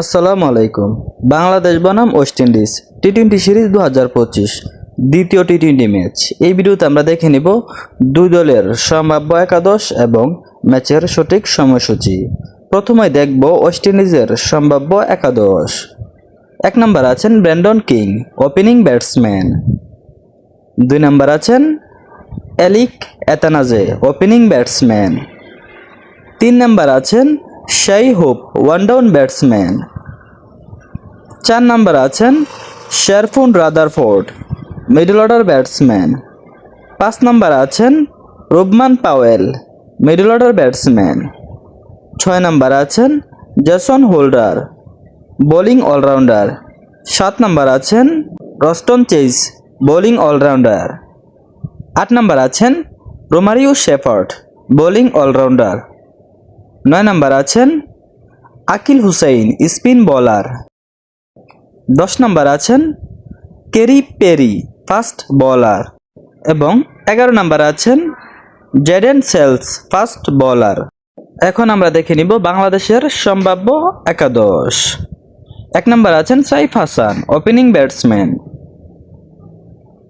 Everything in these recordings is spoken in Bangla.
আসসালামু আলাইকুম। বাংলাদেশ বনাম West Indies T twenty series দু হাজার পঁচিশ দ্বিতীয় টি টোয়েন্টি ম্যাচ। এই ভিডিওতে আমরা দেখে নিব দুই দলের সম্ভাব্য একাদশ এবং ম্যাচের সঠিক সময়সূচি। প্রথমে দেখব ওয়েস্ট ইন্ডিজের সম্ভাব্য একাদশ। এক নম্বর আছেন ব্র্যান্ডন কিং, ওপেনিং ব্যাটসম্যান। দুই নম্বর আছেন অ্যালিক এতানাজে, ওপেনিং ব্যাটসম্যান। তিন নম্বর আছেন Shai Hope one down batsman. চার নম্বর আছেন Sherfane Rutherford, middle order batsman. পাঁচ নম্বর আছেন Rovman Powell, middle order batsman. ছয় নম্বর আছেন জেসন হোল্ডার, বোলিং অলরাউন্ডার। সাত নম্বর আছেন রস্টন চেজ বোলিং অলরাউন্ডার। আট নম্বর আছেন রোমারিও শেফার্ড, বোলিং অলরাউন্ডার। নয় নম্বর আছেন আকিল হুসাইন, স্পিন বলার। দশ নম্বর আছেন কেরি পেরি, ফাস্ট বোলার। এবং এগারো নম্বর আছেন জেডেন সেলস, ফাস্ট বোলার। এখন আমরা দেখে নিব বাংলাদেশের সম্ভাব্য একাদশ। এক নম্বর আছেন সাইফ হাসান ওপেনিং ব্যাটসম্যান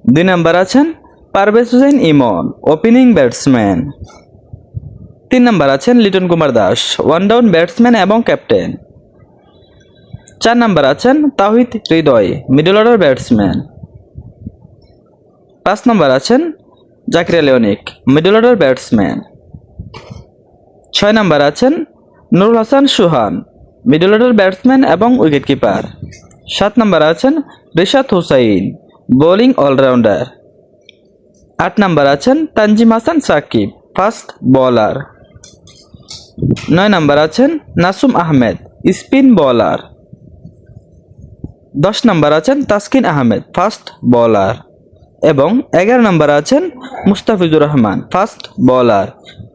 দুই নম্বর আছেন পারভেজ হুসেন ইমন ওপেনিং ব্যাটসম্যান তিন নম্বর আছেন Liton Kumar Das one down batsman এবং ক্যাপ্টেন চার নম্বর আছেন Towhid Hridoy middle order batsman পাঁচ নম্বর আছেন Jaker Ali Anik middle order batsman ছয় নম্বর আছেন Nurul Hasan Sohan middle order batsman এবং উইকেট কিপার সাত নম্বর আছেন রিশাদ হুসাইন বোলিং অলরাউন্ডার আট নম্বর আছেন তানজিম হাসান সাকিব ফাস্ট বোলার নয় নম্বর আছেন নাসুম আহমেদ, স্পিন বলার। দশ নম্বর আছেন তাসকিন আহমেদ, ফাস্ট বোলার। এবং এগারো নম্বর আছেন মুস্তাফিজুর রহমান, ফাস্ট বলার।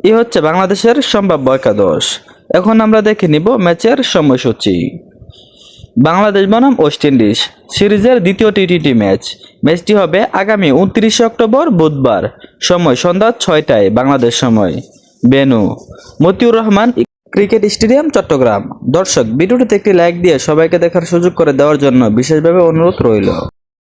এই হচ্ছে বাংলাদেশের সম্ভাব্য একাদশ। এখন আমরা দেখে নিব ম্যাচের সময়সূচি। বাংলাদেশ বনাম ওয়েস্ট ইন্ডিজ সিরিজের দ্বিতীয় টি টোয়েন্টি ম্যাচ। ম্যাচটি হবে আগামী উনত্রিশে অক্টোবর বুধবার, সময় সন্ধ্যা ছয়টায়, বাংলাদেশ সময়। Venue. Motiur Rahman, cricket stadium, Chattogram. দর্শক, ভিডিওটিতে একটি লাইক দিয়ে সবাইকে দেখার সুযোগ করে দেওয়ার জন্য বিশেষভাবে অনুরোধ রইল।